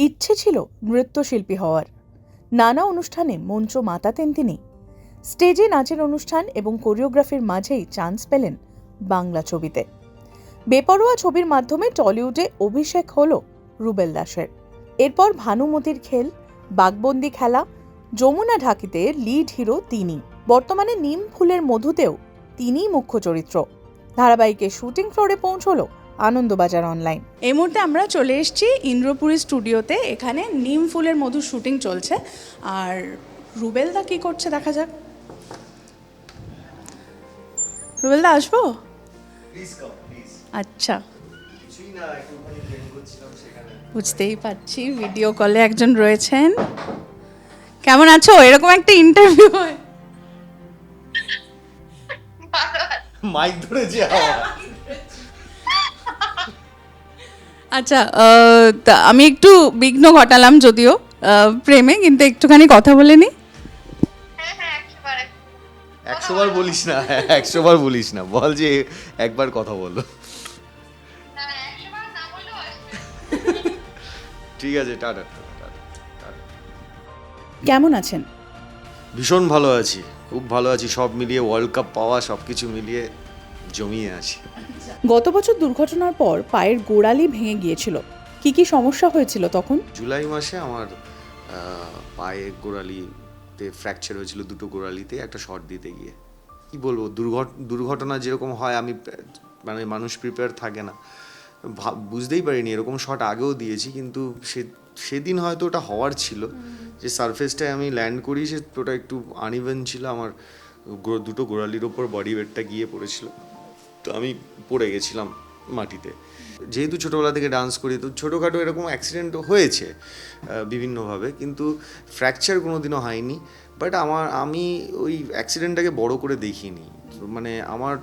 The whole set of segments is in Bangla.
ইচ্ছে ছিল নৃত্যশিল্পী হওয়ার। নানা অনুষ্ঠানে মঞ্চ মাতাতেন তিনি। স্টেজে নাচের অনুষ্ঠান এবং কোরিওগ্রাফির মাঝেই চান্স পেলেন বাংলা ছবিতে। বেপরোয়া ছবির মাধ্যমে টলিউডে অভিষেক হল রুবেল দাসের। এরপর ভানুমতির খেল বাগবন্দি খেলা, যমুনা ঢাকিতে লিড হিরো তিনি। বর্তমানে নিম ফুলের মধুতেও তিনিই মুখ্য চরিত্র। ধারাবাহিকের শুটিং ফ্লোরে পৌঁছলো আনন্দবাজার অনলাইন এই মুহূর্তে আমরা চলে এসেছি ইন্দ্রপুরী স্টুডিওতে। এখানে নিম ফুলের মধুর শুটিং চলছে। আর রুবেলদা কি করছে দেখা যাক। রুবেলদা আসব? প্লিজ কাম প্লিজ আচ্ছা। বুঝতেই পারছি ভিডিও কলে একজন রয়েছেন। কেমন আছো? এরকম একটা ইন্টারভিউ হয়। মাইক ধরে যে আমার। আচ্ছা তা আমি একটু বিঘ্ন ঘটালাম যদিও প্রেমে কিন্তু একটুখানি কথা বলে নি। হ্যাঁ হ্যাঁ একশো বার বলিস না একশো বার বলিস না বল যে একবার কথা বলো। ঠিক আছে টাটা। কেমন আছেন? ভীষণ ভালো আছি খুব ভালো আছি সব মিলিয়ে ওয়ার্ল্ড কাপ পাওয়া সব কিছু মিলিয়ে জমিয়ে আছি। গত বছর দুর্ঘটনার পর পায়ের গোড়ালি ভেঙে গিয়েছিল। কি কি সমস্যা হয়েছিল তখন? জুলাই মাসে আমার আহ, পায়ে গোড়ালিতে ফ্র্যাকচার হয়েছিল দুটো গোড়ালিতে একটা শট দিতে গিয়ে। কি বলব দুর্ঘট দুর্ঘটনা যেরকম হয় আমি মানে মানুষ প্রিপেয়ার থাকে না। বুঝতেই পারিনি এরকম শট আগেও দিয়েছি কিন্তু সে সেদিন হয়তো ওটা হওয়ার ছিল। যে সারফেসটায় আমি ল্যান্ড করি সে ওটা একটু আনইভেন ছিল আমার দুটো গোড়ালির ওপর বডি ওয়েটটা গিয়ে পড়েছিল। তো আমি পড়ে গেছিলাম মাটিতে। যেহেতু ছোটোবেলা থেকে ডান্স করি, তো ছোটোখাটো এরকম অ্যাক্সিডেন্ট হয়েছে বিভিন্নভাবে, কিন্তু ফ্র্যাকচার কোনো দিনও হয়নি। বাট আমার, আমি ওই অ্যাক্সিডেন্টটাকে বড় করে দেখিনি। মানে আমার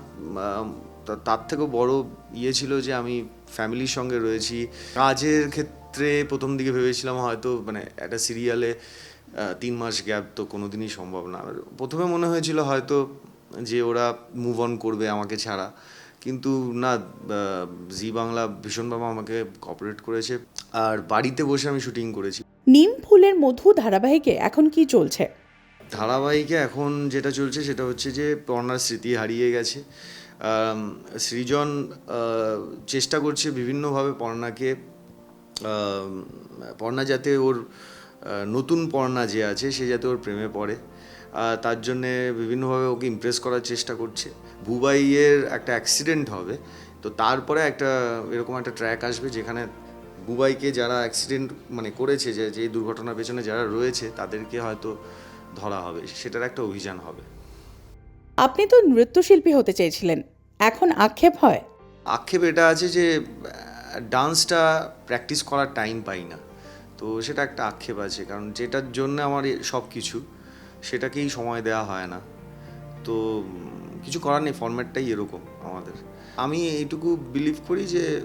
তার থেকেও বড় ইয়ে ছিল যে আমি ফ্যামিলির সঙ্গে রয়েছি। কাজের ক্ষেত্রে প্রথম দিকে ভেবেছিলাম হয়তো মানে একটা সিরিয়ালে তিন মাস গ্যাপ তো কোনোদিনই সম্ভব না। প্রথমে মনে হয়েছিল হয়তো যে ওরা মুভ অন করবে আমাকে ছাড়া। কিন্তু না জি বাংলা ভীষণভাবে আমাকে কপারেট করেছে আর বাড়িতে বসে আমি শুটিং করেছি। নিম ফুলের মধু ধারাবাহিকে এখন কি চলছে? ধারাবাহিকে এখন যেটা চলছে সেটা হচ্ছে যে পর্ণার স্মৃতি হারিয়ে গেছে। সৃজন চেষ্টা করছে বিভিন্নভাবে পর্ণাকে পর্ণা যাতে ওর নতুন পর্ণা যে আছে সে যাতে ওর প্রেমে পড়ে। তার জন্যে বিভিন্নভাবে ওকে ইমপ্রেস করার চেষ্টা করছে। বুবাইয়ের একটা অ্যাক্সিডেন্ট হবে তো তারপরে একটা এরকম একটা ট্র্যাক আসবে যেখানে বুবাইকে যারা অ্যাক্সিডেন্ট মানে করেছে যে যে দুর্ঘটনার পেছনে যারা রয়েছে তাদেরকে হয়তো ধরা হবে। সেটার একটা অভিযান হবে। আপনি তো নৃত্যশিল্পী হতে চেয়েছিলেন এখন আক্ষেপ হয়? আক্ষেপ এটা আছে যে ডান্সটা প্র্যাকটিস করার টাইম পাই না। তো সেটা একটা আক্ষেপ আছে কারণ যেটার জন্য আমার সব কিছু সেটাকেই সময় দেওয়া হয় না। তো কিছু করার নেই ফর্ম্যাটটাই এরকম আমাদের। আমি এইটুকু বিলিভ করি যে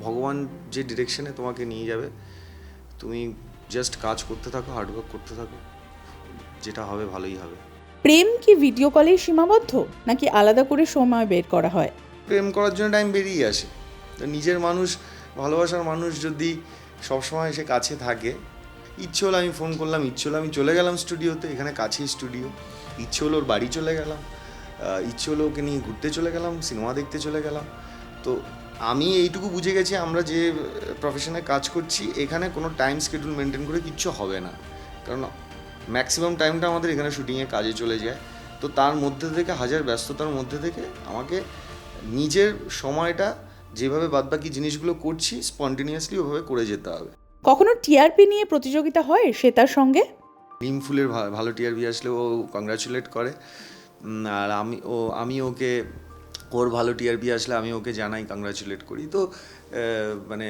ভগবান যে ডিরেকশনে তোমাকে নিয়ে যাবে তুমি জাস্ট কাজ করতে থাকো হার্ডওয়ার্ক করতে থাকো যেটা হবে ভালোই হবে। প্রেম কি ভিডিও কলেই সীমাবদ্ধ নাকি আলাদা করে সময় বের করা হয়? প্রেম করার জন্য টাইম বেরিয়ে আসে। তো নিজের মানুষ ভালোবাসার মানুষ যদি সবসময় সে কাছে থাকে ইচ্ছে হলো আমি ফোন করলাম, ইচ্ছে হলো আমি চলে গেলাম স্টুডিওতে, এখানে কাছেই স্টুডিও। ইচ্ছে হলো ওর বাড়ি চলে গেলাম ইচ্ছে হলো ওকে নিয়ে ঘুরতে চলে গেলাম, সিনেমা দেখতে চলে গেলাম। তো আমি এইটুকু বুঝে গেছি, আমরা যে প্রফেশনে কাজ করছি, এখানে কোনো টাইম শিডিউল মেনটেন করে কিচ্ছু হবে না। কারণ ম্যাক্সিমাম টাইমটা আমাদের এখানে শুটিংয়ে কাজে চলে যায়। তো তার মধ্যে থেকে, হাজার ব্যস্ততার মধ্যে থেকে আমাকে নিজের সময়টা যেভাবে বাদবাকি জিনিসগুলো করছি স্পন্টিনিয়াসলি ওভাবে করে যেতে হবে। কখনো টিআরপি নিয়ে প্রতিযোগিতা হয় সে তার সঙ্গে? নিম ফুলের ভালো টিআরবি আসলে ও কংগ্রাচুলেট করে। আর আমি ও আমি ওকে ওর ভালো টিআরবি আসলে আমি ওকে জানাই কংগ্রাচুলেট করি। তো মানে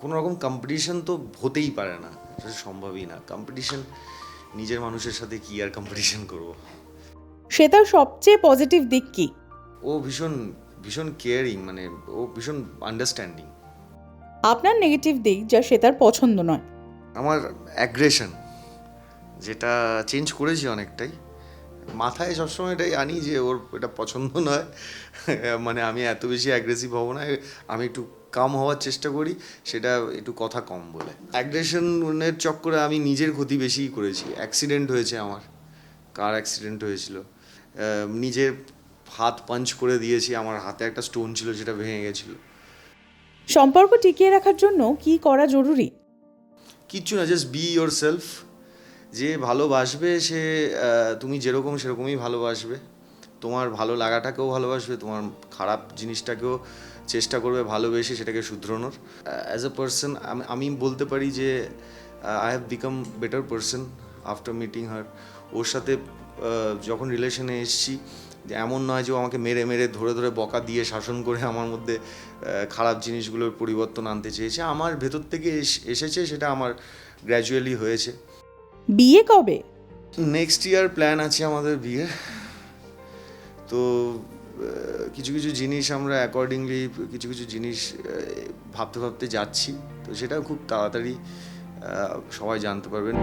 কোনো রকম কম্পিটিশন তো হতেই পারে না। সেটা সম্ভবই না। কম্পিটিশন নিজের মানুষের সাথে কি আর কম্পিটিশন করব? সে তার সবচেয়ে পজিটিভ দিক কি? ও ভীষণ ভীষণ কেয়ারিং মানে ও ভীষণ আন্ডারস্ট্যান্ডিং আপনার নেগেটিভ দিক যা সে তার পছন্দ নয়। আমার অ্যাগ্রেশন যেটা চেঞ্জ করেছি অনেকটাই। মাথায় সবসময় এটাই আনি যে ওর এটা পছন্দ নয়। মানে আমি এত বেশি অ্যাগ্রেসিভ হব না, আমি একটু কাম হওয়ার চেষ্টা করি, সেটা একটু কথা কম বলে। অ্যাগ্রেশনের চক্করে আমি নিজের ক্ষতি বেশিই করেছি। অ্যাক্সিডেন্ট হয়েছে আমার। কার অ্যাক্সিডেন্ট হয়েছিল? নিজের হাত পাঞ্চ করে দিয়েছি, আমার হাতে একটা স্টোন ছিল, যেটা ভেঙে গেছিল। সম্পর্ক টিকিয়ে রাখার জন্য কি করা জরুরি? কিচ্ছু না জাস্ট বি ইয়োর সেলফ যে ভালোবাসবে সে তুমি যেরকম সেরকমই ভালোবাসবে। তোমার ভালো লাগাটাকেও ভালোবাসবে, তোমার খারাপ জিনিসটাকেও চেষ্টা করবে ভালোবেসে সেটাকে শুধরানোর। অ্যাজ এ পার্সন আমি বলতে পারি যে I have become better person after meeting her ওর সাথে যখন রিলেশনে এসছি যে এমন নয় যে ও আমাকে মেরে মেরে ধরে ধরে বকা দিয়ে শাসন করে আমার মধ্যে খারাপ জিনিসগুলোর পরিবর্তন আনতে চেয়েছে। আমার ভেতর থেকে এস- এসেছে সেটা আমার গ্র্যাজুয়ালি হয়েছে। বিয়ে কবে? নেক্সট ইয়ার প্ল্যান আছে আমাদের বিয়ের। তো কিছু কিছু জিনিস আমরা অ্যাকর্ডিংলি কিছু কিছু জিনিস ভাবতে ভাবতে যাচ্ছি। তো সেটা খুব তাড়াতাড়ি সবাই জানতে পারবেন।